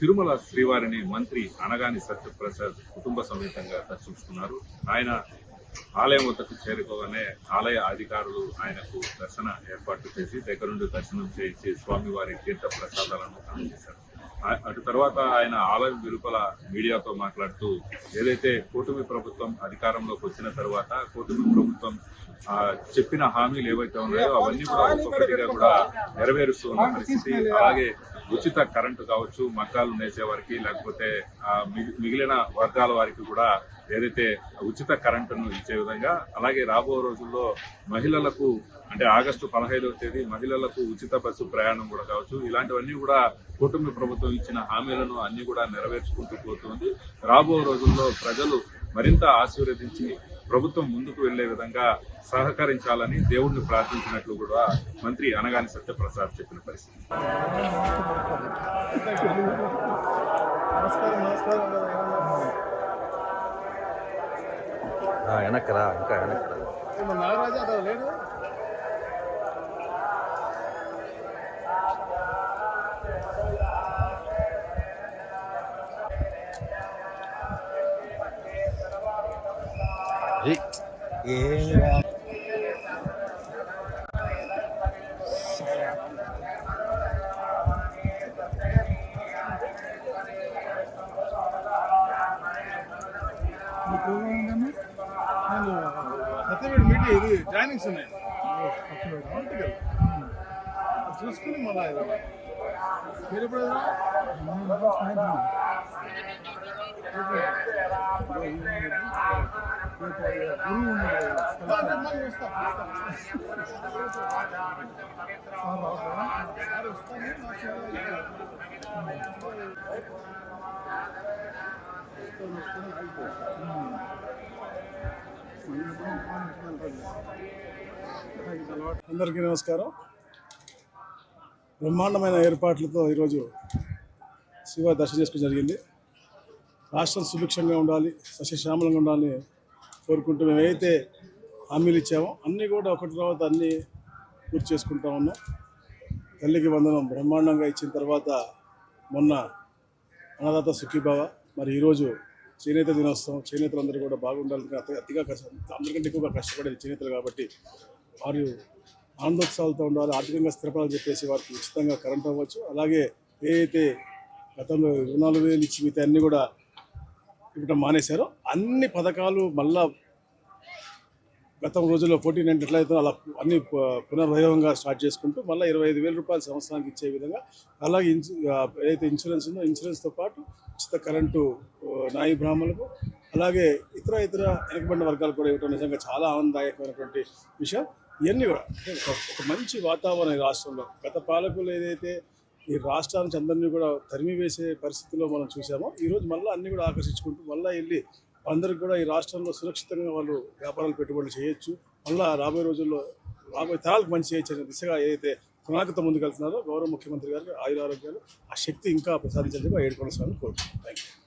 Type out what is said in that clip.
తిరుమల శ్రీవారిని మంత్రి అనగాని సత్యప్రసాద్ కుటుంబ సమేతంగా దర్శించుకున్నారు. ఆయన ఆలయం వద్దకు చేరుకోగానే ఆలయ అధికారులు ఆయనకు దర్శన ఏర్పాట్లు చేసి దగ్గరుండి దర్శనం చేయించి స్వామివారి తీర్థ ప్రసాదాలను అందజేశారు. అటు తర్వాత ఆయన ఆలయం వెలుపల మీడియాతో మాట్లాడుతూ ఏదైతే కూటమి ప్రభుత్వం అధికారంలోకి వచ్చిన తర్వాత కూటమి ప్రభుత్వం చెప్పిన హామీలు ఏవైతే ఉన్నాయో అవన్నీ కూడా ఒక్కొక్కటిగా కూడా నెరవేరుస్తూ ఉన్న పరిస్థితి. అలాగే ఉచిత కరెంటు కావచ్చు మగ్గాలు నేసే వారికి లేకపోతే మిగిలిన వర్గాల వారికి కూడా ఏదైతే ఉచిత కరెంటును ఇచ్చే విధంగా అలాగే రాబో రోజుల్లో మహిళలకు అంటే ఆగస్టు పదహైదవ తేదీ మహిళలకు ఉచిత బస్సు ప్రయాణం కూడా కావచ్చు. ఇలాంటివన్నీ కూడా కుటుంబ ప్రభుత్వం ఇచ్చిన హామీలను అన్ని కూడా నెరవేర్చుకుంటూ పోతుంది. రాబో రోజుల్లో ప్రజలు మరింత ఆశీర్వదించి ప్రభుత్వం ముందుకు వెళ్ళే విధంగా సహకరించాలని దేవుణ్ణి ప్రార్థించినట్లు కూడా మంత్రి అనగాని సత్యప్రసాద్ చెప్పిన పరిస్థితి. ఇంకా నాగరాజా లేడు? ఇది జాయినింగ్స్ ఉన్నాయి చూసుకుని మళ్ళా మీరు ఎప్పుడు అందరికీ నమస్కారం. బ్రహ్మాండమైన ఏర్పాట్లతో ఈరోజు శివ దర్శనం చేసుకోవడం జరిగింది. రాష్ట్రం సుభిక్షంగా ఉండాలి సస్యశ్యామలంగా ఉండాలని కోరుకుంటూ మేము ఏదైతే హామీలు ఇచ్చామో అన్నీ కూడా ఒకటి తర్వాత అన్నీ పూర్తి చేసుకుంటా ఉన్నాం. తల్లికి వందనం బ్రహ్మాండంగా ఇచ్చిన తర్వాత మొన్న అన్నదాత సుఖీభావ మరి ఈరోజు చేనేత దినోత్సవం చేనేతలు అందరూ కూడా బాగుండాలని అతిగా కష్టం అందరికంటే ఎక్కువగా కష్టపడేది చేనేతలు కాబట్టి వారు ఆనందోత్సవాలతో ఉండాలి ఆర్థికంగా స్థిరపడాలని చెప్పేసి వారికి ఉచితంగా కరెంట్ అవ్వచ్చు. అలాగే ఏ అయితే గతంలో రుణాలు వేలు ఇచ్చి మిగతా అన్నీ కూడా ఇవ్వడం మానేశారో. అన్ని పథకాలు మళ్ళా గతం రోజుల్లో ఫోర్టీన్ నైన్ ఎట్లయితే అలా అన్ని పు- పునర్వైభవంగా స్టార్ట్ చేసుకుంటూ మళ్ళీ ఇరవై ఐదు వేల రూపాయలు సంవత్సరానికి ఇచ్చే విధంగా అలాగే ఇన్సు ఏదైతే ఇన్సూరెన్స్ ఉందో ఇన్సూరెన్స్తో పాటు ఉచిత కరెంటు నాయి బ్రాహ్మణులకు అలాగే ఇతర ఇతర వెనకబడిన వర్గాలు కూడా ఇవ్వడం నిజంగా చాలా ఆనందదాయకమైనటువంటి విషయం. ఇవన్నీ కూడా ఒక మంచి వాతావరణం రాష్ట్రంలో. గత పాలకులు ఏదైతే ఈ రాష్ట్రానికి అందరినీ కూడా తరిమి వేసే పరిస్థితిలో మనం చూసామో. ఈరోజు మళ్ళీ అన్ని కూడా ఆకర్షించుకుంటూ మళ్ళీ వెళ్ళి అందరికి కూడా ఈ రాష్ట్రంలో సురక్షితంగా వాళ్ళు వ్యాపారాలు పెట్టుబడులు చేయొచ్చు. మళ్ళీ రాబోయే రోజుల్లో రాబోయే తరాలకు మంచి చేయొచ్చు అనే దిశగా ఏదైతే ప్రణాళికతో ముందుకెళ్తున్నారో గౌరవ ముఖ్యమంత్రి గారికి ఆయుర ఆరోగ్యాలు ఆ శక్తి ఇంకా ప్రసాదించాలని ఏడుకోవడం కోరుకుంటున్నాను థ్యాంక్ యూ